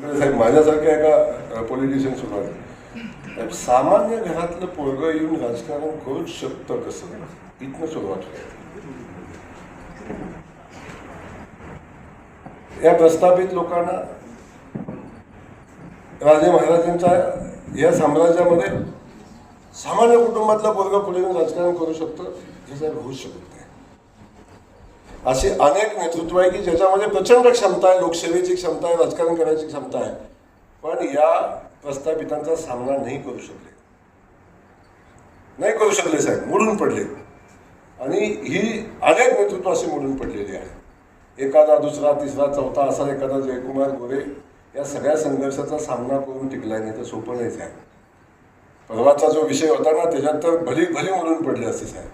साहेब माझ्यासारख्या एका पॉलिटिशियन सुद्धा साहेब, सामान्य घरातलं पोरग येऊन राजकारण करूच शकतं कसं? इथनं सुरुवात या प्रस्थापित लोकांना राजे महाराजांच्या या साम्राज्यामध्ये सामान्य कुटुंबातला पोरगा पुढे राजकारण करू शकतं? हे साहेब होऊ शकत नाही. अशी अनेक नेतृत्व आहे की ज्याच्यामध्ये प्रचंड क्षमता आहे लोकसेवेची क्षमता आहे राजकारण करायची क्षमता आहे. पण या प्रस्थापितांचा सामना नाही करू शकले. नाही करू शकले साहेब मोडून पडले. आणि ही अनेक नेतृत्व असे मोडून पडलेली आहे. एखादा दुसरा तिसरा चौथा असा एखादा जयकुमार गोरे या सगळ्या संघर्षाचा सामना करून टिकलाय नाही तर सोपं नाही साहेब परवाचा जो विषय होता ना त्याच्यात तर भली भली मोडून पडले असते साहेब.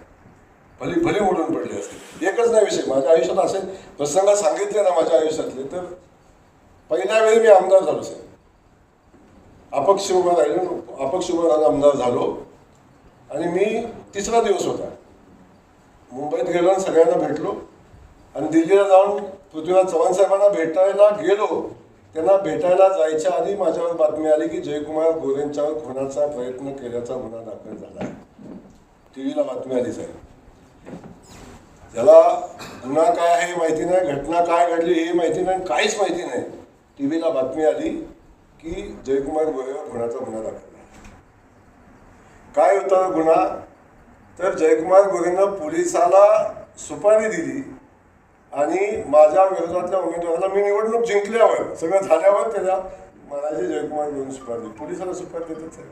भली भली उडून पडले असते एकच नाही विषय. माझ्या आयुष्यात असे प्रसंग सांगितले ना माझ्या आयुष्यातले तर पहिल्या वेळी मी आमदार झालो साहेब. अपक्ष उभा राहिलो अपक्ष उभा राहून आमदार झालो. आणि मी तिसरा दिवस होता. मुंबईत गेलो आणि सगळ्यांना भेटलो. आणि दिल्लीला जाऊन पृथ्वीराज चव्हाण साहेबांना भेटायला गेलो. त्यांना भेटायला जायच्या आधी माझ्यावर बातमी आली की जयकुमार गोरेंच्यावर खुनाचा प्रयत्न केल्याचा गुन्हा दाखल झाला. टी व्हीला बातमी आली साहेब. त्याला घटना काय आहे हे माहिती नाही घटना काय घडली हे माहिती नाही काहीच माहिती नाही. टी व्हीला बातमी आली की जयकुमार गोरेवर खुनाचा गुन्हा दाखवला काय होता गुन्हा? तर जयकुमार गोरेनं पोलिसाला सुपारी दिली आणि माझ्या विरोधातल्या उमेदवाराला मी निवडणूक जिंकल्यावर सगळं झाल्यावर त्याला म्हणायचे जयकुमार गोरेन सुपारी दिली. पोलिसाला सुपारी देतच आहे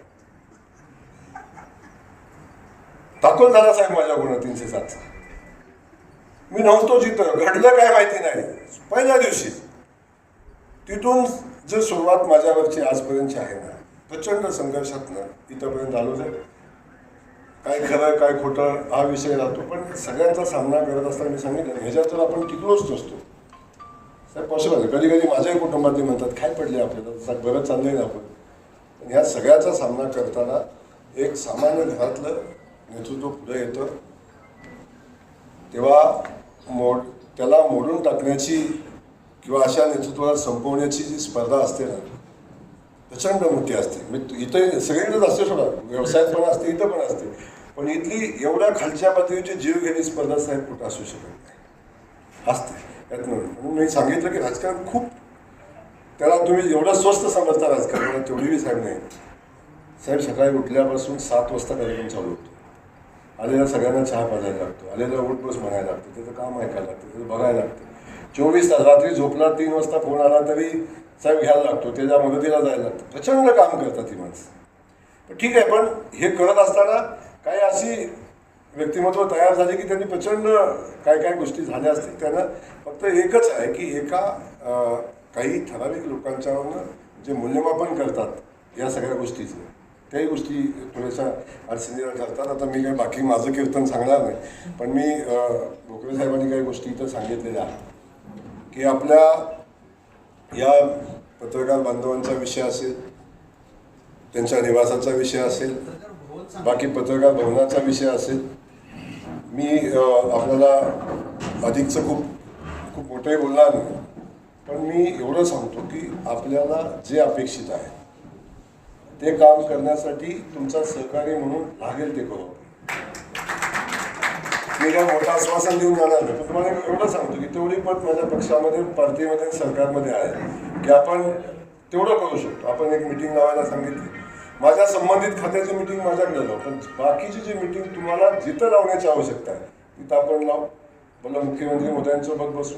दाखल झाला साहेब माझ्या गुन्हा तीनशे सातचा मी नव्हतो जिथं. घडलं काय माहिती नाही. पहिल्या दिवशी. तिथून जे सुरुवात माझ्यावरची आजपर्यंतची आहे ना प्रचंड संघर्षातनं इथंपर्यंत आलो साहेब काय खरं काय खोटं हा विषय राहतो. पण सगळ्यांचा सामना करत असताना मी सांगितलं ह्याच्यात तर आपण टिकलोच नसतो. साहेब पॉसिबल झालं कधी कधी माझ्याही कुटुंबातले म्हणतात काय पडले आपल्याला बरं चाललंय ना आपण. पण ह्या सगळ्याचा सामना करताना एक सामान्य घरातलं नेतृत्व पुढे येतं. तेव्हा मोड त्याला मोडून टाकण्याची किंवा अशा नेतृत्वाला संपवण्याची जी स्पर्धा असते ना प्रचंड मोठी असते. मी इथं सगळीकडेच असते सोडा व्यवसायात पण असते इथं पण असते. पण इथली एवढ्या खालच्या पातळीची जीव घेणी स्पर्धा साहेब कुठं असू शकत नाही. असते यात म्हणून. मी सांगितलं की राजकारण खूप त्याला तुम्ही एवढं स्वस्त समजता राजकारणाला तेवढी बी साहेब नाही. साहेब सकाळी उठल्यापासून सात वाजता कार्यक्रम चालू होतो. आलेल्या सगळ्यांना चहा पाजायला लागतो. आलेला उठ म्हणायला लागतं. त्याचं काम ऐकायला लागतं. त्याचं बघायला लागतं. चोवीस तास रात्री झोपला तीन वाजता फोन आला तरी साहेब घ्यायला लागतो. त्याच्या मदतीला जायला लागतं. प्रचंड काम करतात ही माणसं. पण ठीक आहे पण हे करत असताना काही अशी व्यक्तिमत्व तयार झाले की त्यांनी प्रचंड काय काय गोष्टी झाल्या असतील. त्यांना फक्त एकच आहे की एका काही ठराविक लोकांच्यावरनं जे मूल्यमापन करतात या सगळ्या गोष्टीचं त्याही गोष्टी थोड्याशा अडचणीला ठरतात आता मी काही बाकी माझं कीर्तन सांगणार नाही. पण मी भोकरे साहेबांनी काही गोष्टी इथं सांगितलेल्या आहेत. की आपल्या या पत्रकार बांधवांचा विषय असेल त्यांच्या निवासाचा विषय असेल बाकी पत्रकार भवनाचा विषय असेल मी आपल्याला अधिकचं खूप खूप मोठंही बोलणार नाही. पण मी एवढं सांगतो की आपल्याला जे अपेक्षित आहे ते काम करण्यासाठी तुमचा सहकारी म्हणून लागेल ते करू मी काय मोठं आश्वासन देऊन जाणार नाही. पण तुम्हाला एवढं सांगतो की तेवढी पत माझ्या पक्षामध्ये पार्टीमध्ये सरकारमध्ये आहे की आपण तेवढं करू शकतो. आपण एक मिटिंग लावायला सांगितली. माझ्या संबंधित खात्याची मिटिंग माझ्याकडे लाव. पण बाकीची जी मिटिंग तुम्हाला जिथं लावण्याची आवश्यकता आहे तिथं आपण लावू. मला मुख्यमंत्री मोदयांसोबत बसू.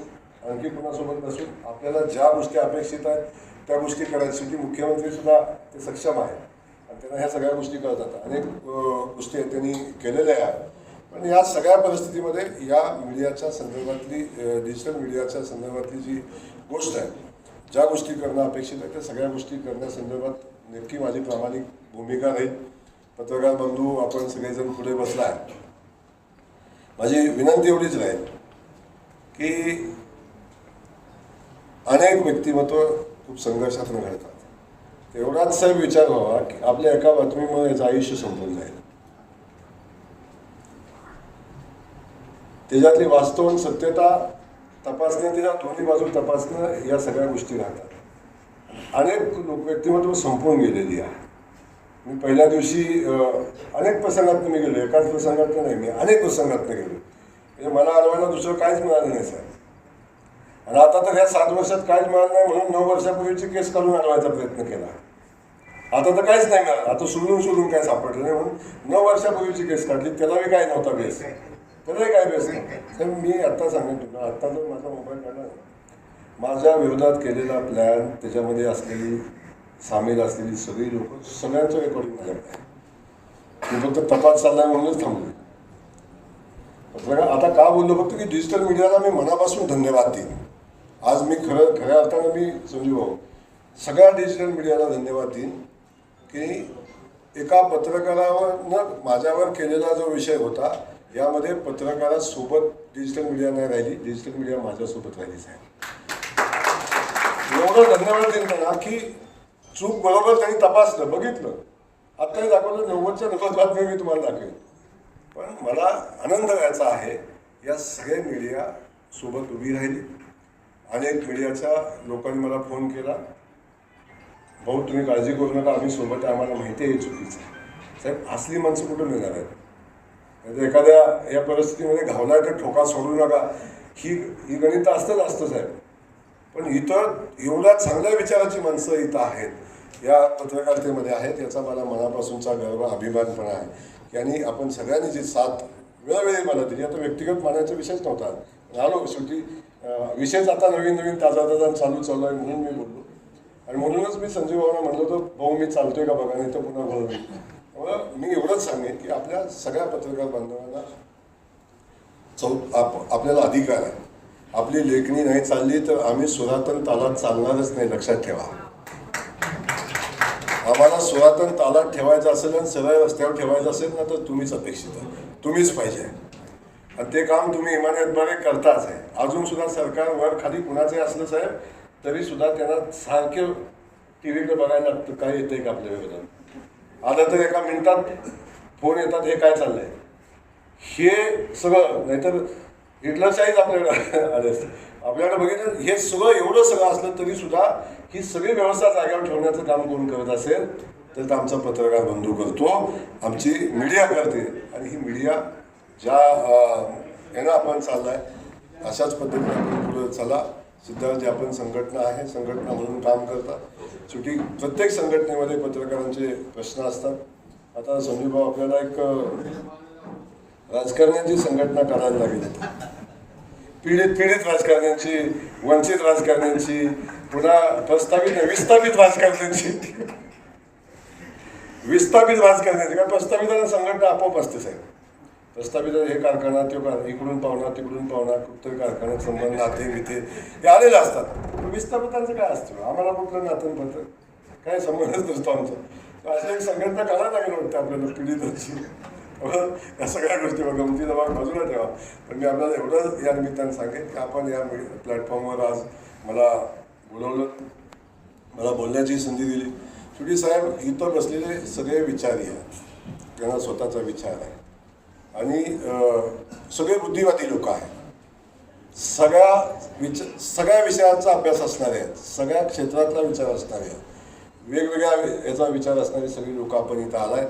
आणखी कुणासोबत बसू? आपल्याला ज्या गोष्टी अपेक्षित आहेत त्या गोष्टी करायसाठी मुख्यमंत्री सुद्धा ते सक्षम आहेत. आणि त्यांना ह्या सगळ्या गोष्टी कळतात. अनेक गोष्टी आहेत त्यांनी केलेल्या आहेत. पण या सगळ्या परिस्थितीमध्ये या मीडियाच्या संदर्भातली डिजिटल मीडियाच्या संदर्भातली जी गोष्ट आहे ज्या गोष्टी करणं अपेक्षित आहे त्या सगळ्या गोष्टी करण्यासंदर्भात नेमकी माझी प्रामाणिक भूमिका राहील. पत्रकार बंधू आपण सगळेजण पुढे बसला आहे माझी विनंती एवढीच राहील की अनेक व्यक्तिमत्व खूप संघर्षातून घडतात एवढाच साहेब विचार व्हावा की आपल्या एका बातमीमुळे याचं आयुष्य संपून जाईल. त्याच्यातली वास्तव आणि सत्यता तपासणे त्याच्या दोन्ही बाजू तपासणं या सगळ्या गोष्टी राहतात. अनेक लोक व्यक्तिमत्व संपून गेलेली आहे. मी पहिल्या दिवशी अनेक प्रसंगात मी गेलो. एकाच प्रसंगात नाही मी अनेक प्रसंगात गेलो. म्हणजे मला अडवायला दुसरं काहीच मिळालं नाही साहेब. आणि आता तर ह्या सात वर्षात काहीच मिळालं नाही म्हणून नऊ वर्षापूर्वीची केस काढून आणवायचा प्रयत्न केला. आता तर काहीच नाही मिळालं. आता शोधून शोधून काय सापडलं नाही म्हणून नऊ वर्षापूर्वीची केस काढली. त्यालाही काय नव्हता बेस. त्यालाही काय बेस नाही. तर मी आत्ता सांगेन तुला आत्ता जर माझा मोबाईल काढला माझ्या विरोधात केलेला प्लॅन त्याच्यामध्ये असलेली सामील असलेली सगळी लोक सगळ्यांचं रेकॉर्डिंग माझ्याकडे आहे. मी फक्त तपास चाललाय म्हणूनच थांबलो आता का बोललो? फक्त की डिजिटल मीडियाला मी मनापासून धन्यवाद देईन. आज मी खरं खऱ्या अर्थानं मी संजीव भाऊ सगळ्या डिजिटल मीडियाला धन्यवाद देईन की एका पत्रकारावर माझ्यावर केलेला जो विषय होता यामध्ये पत्रकारासोबत डिजिटल मीडिया नाही राहिली डिजिटल मीडिया माझ्यासोबत राहिली साहेब. एवढं धन्यवाद देईन त्यांना की चूक बरोबर त्यांनी तपासलं बघितलं. आत्ताही दाखवलं नव्वदच्या नव्वद बातमी मी तुम्हाला दाखवेन. पण मला आनंद व्हायचा आहे या सगळ्या मीडिया सोबत उभी राहिली. अनेक मीडियाच्या लोकांनी मला फोन केला. भाऊ तुम्ही काळजी करू नका आम्ही सोबत आम्हाला माहिती आहे चुकीचं साहेब असली माणसं कुठून येणार आहेत? एखाद्या या परिस्थितीमध्ये घावला तर ठोका सोडू नका. ही ही गणित असतंच असतं साहेब. पण इथं एवढ्या चांगल्या विचाराची माणसं इथं आहेत या पत्रकारितेमध्ये आहेत याचा मला मनापासूनचा गर्व अभिमान पण आहे. आणि आपण सगळ्यांनी जी साथ वेळोवेळी मला दिली आता व्यक्तिगत मानायचा विषयच नव्हता. आलो शेवटी विषयच आता नवीन नवीन ताजा ताजा चालू चालू आहे म्हणून मी बोललो. आणि म्हणूनच मी संजीव भावना म्हणलो होतो भाऊ मी चालतोय का बघा नाही तर पुन्हा भाऊ त्यामुळं मी एवढंच सांगेन की आपल्या सगळ्या पत्रकार बांधवांना चौ आप आपल्याला अधिकार आहे. आपली लेखणी नाही चालली तर आम्ही सुरातन तालात चालणारच नाही लक्षात ठेवा. आम्हाला सुरातन तालात ठेवायचं असेल आणि सरळ रस्त्यावर ठेवायचं असेल ना तर तुम्हीच अपेक्षित आहे. तुम्हीच पाहिजे. आणि ते काम तुम्ही इमानतद्वारे करताच आहे. अजून सुद्धा सरकार वर खाली कुणाचे असलं साहेब तरी सुद्धा त्यांना सारखे टी व्हीकडे बघायला लागतं काय येतंय का आपल्या विरोधात? आलं तर एका मिनिटात फोन येतात हे काय चाललंय? हे सगळं नाहीतर हिटलरशाहीच आपल्याकडे आले असते आपल्याकडे बघितलं हे सगळं एवढं सगळं असलं तरी सुद्धा ही सगळी व्यवस्था जागेवर ठेवण्याचं काम कोण करत असेल तर आमचा पत्रकार बंधू करतो. आमची मीडिया करते. आणि ही मीडिया ज्या येणं आपण आपण चाललाय अशाच पद्धतीने आपण पुढे चला. सिद्धार्थ आपण संघटना आहे संघटना म्हणून काम करतात. शेवटी प्रत्येक संघटनेमध्ये पत्रकारांचे प्रश्न असतात. आता संजीव भाऊ आपल्याला एक राजकारण्यांची संघटना करायला लागेल. पीडित पीडित राजकारण्यांची वंचित राजकारण्यांची पुन्हा प्रस्तावित विस्थापित राजकारण्यांची. विस्थापित राजकारण्यांची कारण प्रस्तावितांना संघटना आपोआप असते साहेब. प्रस्थापित हे कारखाना त्यो इकडून पाहुणा तिकडून पाहुणा कुठतरी कारखान्यात संबंध नाते बिते हे आलेले असतात. विस्थापितांचं काय असतं? आम्हाला कुठलं नातं पत्र? काय संबंधच नसतो आमचा. तर अशी एक संघटना करायला लागेल वाटतं आपल्याला पीडितांची. त्यामुळं या सगळ्या गोष्टी बघा गमती जबाब बाजूला ठेवा. पण मी आपल्याला एवढं या निमित्तानं सांगेन की आपण या प्लॅटफॉर्मवर आज मला बोलवलं. मला बोलण्याची संधी दिली. शेवटी साहेब इथं बसलेले सगळे विचारी आहेत. त्यांना स्वतःचा विचार आहे. आणि सगळे बुद्धिवादी लोक आहेत. सगळ्या विच सगळ्या विषयाचा अभ्यास असणारे आहेत. सगळ्या क्षेत्रातला विचार असणारे आहेत. वेगवेगळ्या याचा विचार असणारी सगळी लोक आपण इथं आला आहे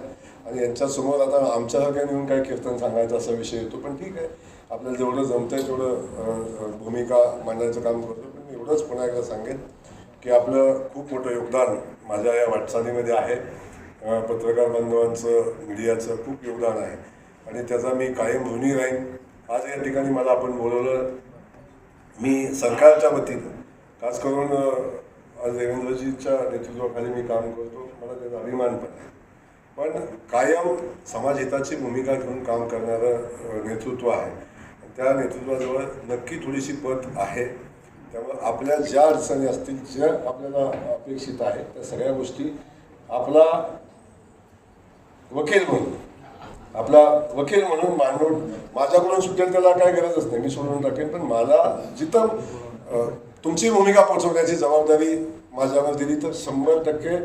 आणि यांच्यासमोर आता आमच्यासारख्या नेऊन काय कीर्तन सांगायचं असा विषय येतो पण ठीक आहे. आपल्याला जेवढं जमतंय तेवढं भूमिका मांडण्याचं काम करतो पण मी एवढंच पुन्हा एकदा सांगेन की आपलं खूप मोठं योगदान माझ्या या वाटचालीमध्ये आहे. पत्रकार बांधवांचं मीडियाचं खूप योगदान आहे. आणि त्याचा मी कायम ऋणी राहीन. आज या ठिकाणी मला आपण बोलवलं मी सरकारच्या वतीनं खास करून आज देवेंद्रजीच्या नेतृत्वाखाली मी काम करतो मला त्याचा अभिमान पण आहे. पण कायम समाजहिताची भूमिका घेऊन काम करणारं नेतृत्व आहे. त्या नेतृत्वाजवळ नक्की थोडीशी पत आहे. त्यामुळे आपल्या ज्या अडचणी असतील ज्या आपल्याला अपेक्षित आहे त्या सगळ्या गोष्टी आपला वकील म्हणून आपला वकील म्हणून मांडून माझ्याकडून सुटेल त्याला काय गरजच नाही मी सोडून टाकेन. पण मला जिथं तुमची भूमिका पोचवण्याची जबाबदारी माझ्यावर दिली तर शंभर टक्के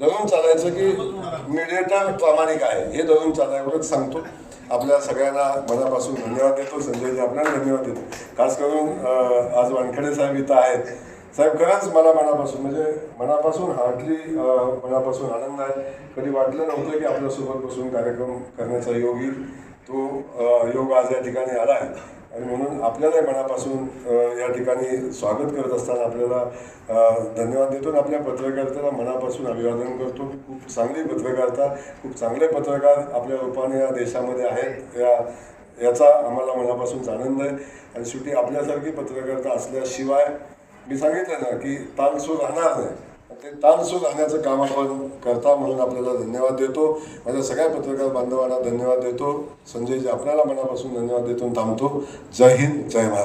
धरून चालायचं की मीडिएटर प्रामाणिक आहे. हे धरून चालायवरच सांगतो. आपल्या सगळ्यांना मनापासून धन्यवाद देतो. संजयजी आपल्याला धन्यवाद देतो. खास करून आज वानखेडे साहेब इथं आहेत. साहेब खरंच मला मनापासून म्हणजे मनापासून हार्टली मनापासून आनंद आहे. कधी वाटलं नव्हतं की आपल्यासोबत बसून कार्यक्रम करण्याचा योग येईल. तो योग आज या ठिकाणी आला आहे. आणि म्हणून आपल्यालाही मनापासून या ठिकाणी स्वागत करत असताना आपल्याला धन्यवाद देतो आणि आपल्या पत्रकारितेला मनापासून अभिवादन करतो. खूप चांगली पत्रकारिता खूप चांगले पत्रकार आपल्या रूपाने या देशामध्ये आहेत. या याचा आम्हाला मनापासून आनंद आहे. आणि शेवटी आपल्यासारखी पत्रकारिता असल्याशिवाय मी सांगितलं ना की ताण सूर राहणार नाही. ते ताण सूर राहण्याचं काम आपण करता म्हणून आपल्याला धन्यवाद देतो. माझ्या सगळ्या पत्रकार बांधवांना धन्यवाद देतो. संजयजी आपल्याला मनापासून धन्यवाद देतो थांबतो. जय हिंद जय भारत.